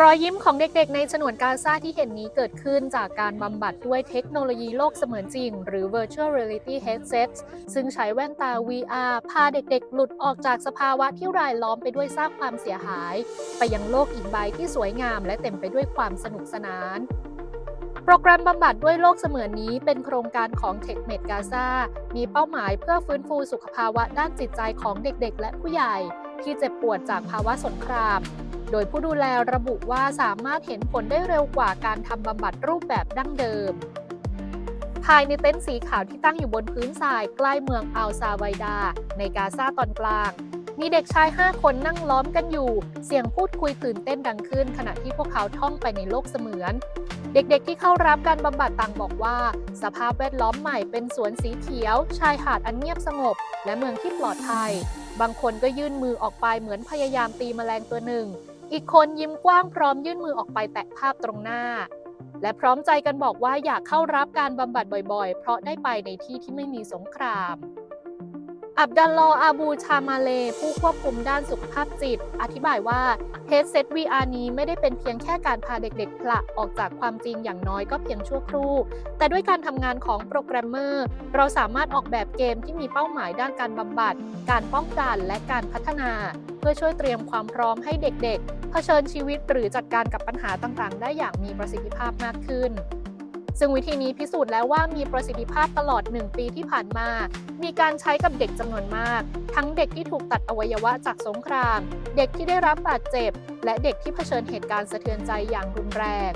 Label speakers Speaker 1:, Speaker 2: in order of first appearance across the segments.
Speaker 1: รอยยิ้มของเด็กๆ ในฉนวนกาซาที่เห็นนี้เกิดขึ้นจากการบำบัดด้วยเทคโนโลยีโลกเสมือนจริง หรือ Virtual Reality Headsets ซึ่งใช้แว่นตา VR พาเด็กๆ หลุดออกจากสภาวะที่รายล้อมไปด้วยซากความเสียหาย ไปยังโลกอีกใบที่สวยงาม และเต็มไปด้วยความสนุกสนานโปรแกรมบำบัดด้วยโลกเสมือนนี้เป็นโครงการของ TechMed Gaza มีเป้าหมายเพื่อฟื้นฟูสุขภาวะด้านจิตใจของเด็กๆ และผู้ใหญ่ ที่เจ็บปวดจากภาวะสงคราม โดยผู้ดูแลระบุว่าสามารถเห็นผลได้เร็วกว่าการทำบำบัดรูปแบบดั้งเดิม ภายในเต็นท์สีขาวที่ตั้งอยู่บนพื้นทรายใกล้เมืองอัลซาไวดา ในกาซาตอนกลาง มีเด็กชาย 5 คนนั่งล้อมกันอยู่ เสียงพูดคุยตื่นเต้นดังขึ้น ขณะที่พวกเขาท่องไปในโลกเสมือน เด็กๆที่เข้ารับการบำบัดต่างบอกว่า สภาพแวดล้อมใหม่เป็นสวนสีเขียว ชายหาดอันเงียบสงบ และเมืองที่ปลอดภัยบางคนก็ยื่นมือออกไปเหมือนพยายามตีแมลงตัวหนึ่ง อีกคนยิ้มกว้างพร้อมยื่นมือออกไปแตะภาพตรงหน้า และพร้อมใจกันบอกว่าอยากเข้ารับการบำบัดบ่อยๆ เพราะได้ไปในที่ที่ไม่มีสงคราม อับดัลลออาบูชามาเล ผู้ควบคุมด้านสุขภาพจิต อธิบายว่า Headset VR นี้ไม่ได้เป็นเพียงแค่การพาเด็กๆผละออกจากความจริงอย่างน้อยก็เพียงชั่วครู่ แต่ด้วยการทำงานของโปรแกรมเมอร์ เราสามารถออกแบบเกมที่มีเป้าหมายด้านการบำบัด การป้องกันและการพัฒนา เพื่อช่วยเตรียมความพร้อมให้เด็กๆเผชิญชีวิตหรือจัดการกับปัญหาต่างๆ ได้อย่างมีประสิทธิภาพมากขึ้น ซึ่งวิธีนี้พิสูจน์แล้วว่ามีประสิทธิภาพตลอด 1 ปีที่ผ่านมา มีการใช้กับเด็กจำนวนมาก ทั้งเด็กที่ถูกตัดอวัยวะจากสงคราม เด็กที่ได้รับบาดเจ็บ และเด็กที่เผชิญเหตุการณ์สะเทือนใจอย่างรุนแรง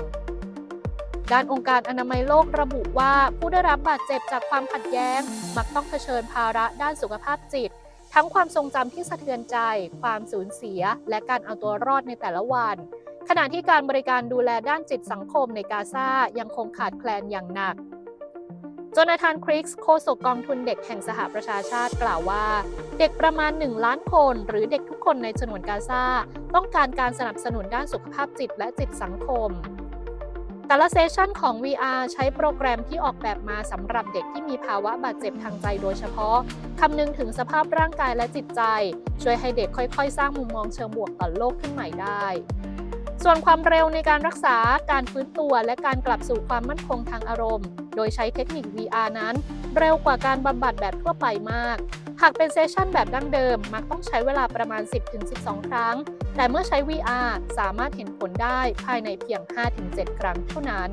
Speaker 1: ด้านองค์การอนามัยโลกระบุว่าผู้ได้รับบาดเจ็บจากความขัดแย้ง มักต้องเผชิญภาระด้านสุขภาพจิต ทั้งความทรงจำที่สะเทือนใจ ความสูญเสีย และการเอาตัวรอดในแต่ละวัน ขณะที่การบริการดูแลด้านจิตสังคมในกาซายังคงขาดแคลนอย่างหนักจนาธานคริกส์โฆษกกองทุนเด็กแห่งสหประชาชาติกล่าวว่า เด็กประมาณ 1 ล้านคน หรือเด็กทุกคนในฉนวนกาซาต้องการการสนับสนุนด้านสุขภาพจิตและจิตสังคม แต่ละเซสชันของ VR ใช้โปรแกรมที่ออกแบบมาสำหรับเด็กที่มีภาวะบาดเจ็บทางใจโดยเฉพาะคำนึงถึงสภาพร่างกายและจิตใจ ช่วยให้เด็กค่อยๆ สร้างมุมมองเชิงบวกต่อโลกขึ้นใหม่ได้ ส่วนความเร็วในการรักษาการฟื้นตัวและการกลับสู่ความมั่นคงทางอารมณ์ โดยใช้เทคนิค VR นั้น เร็วกว่าการบำบัดแบบทั่วไปมาก หากเป็นเซสชันแบบดั้งเดิม มักต้องใช้เวลาประมาณ 10-12 ครั้ง แต่เมื่อใช้ VR สามารถเห็นผลได้ภายในเพียง 5-7 ครั้งเท่านั้น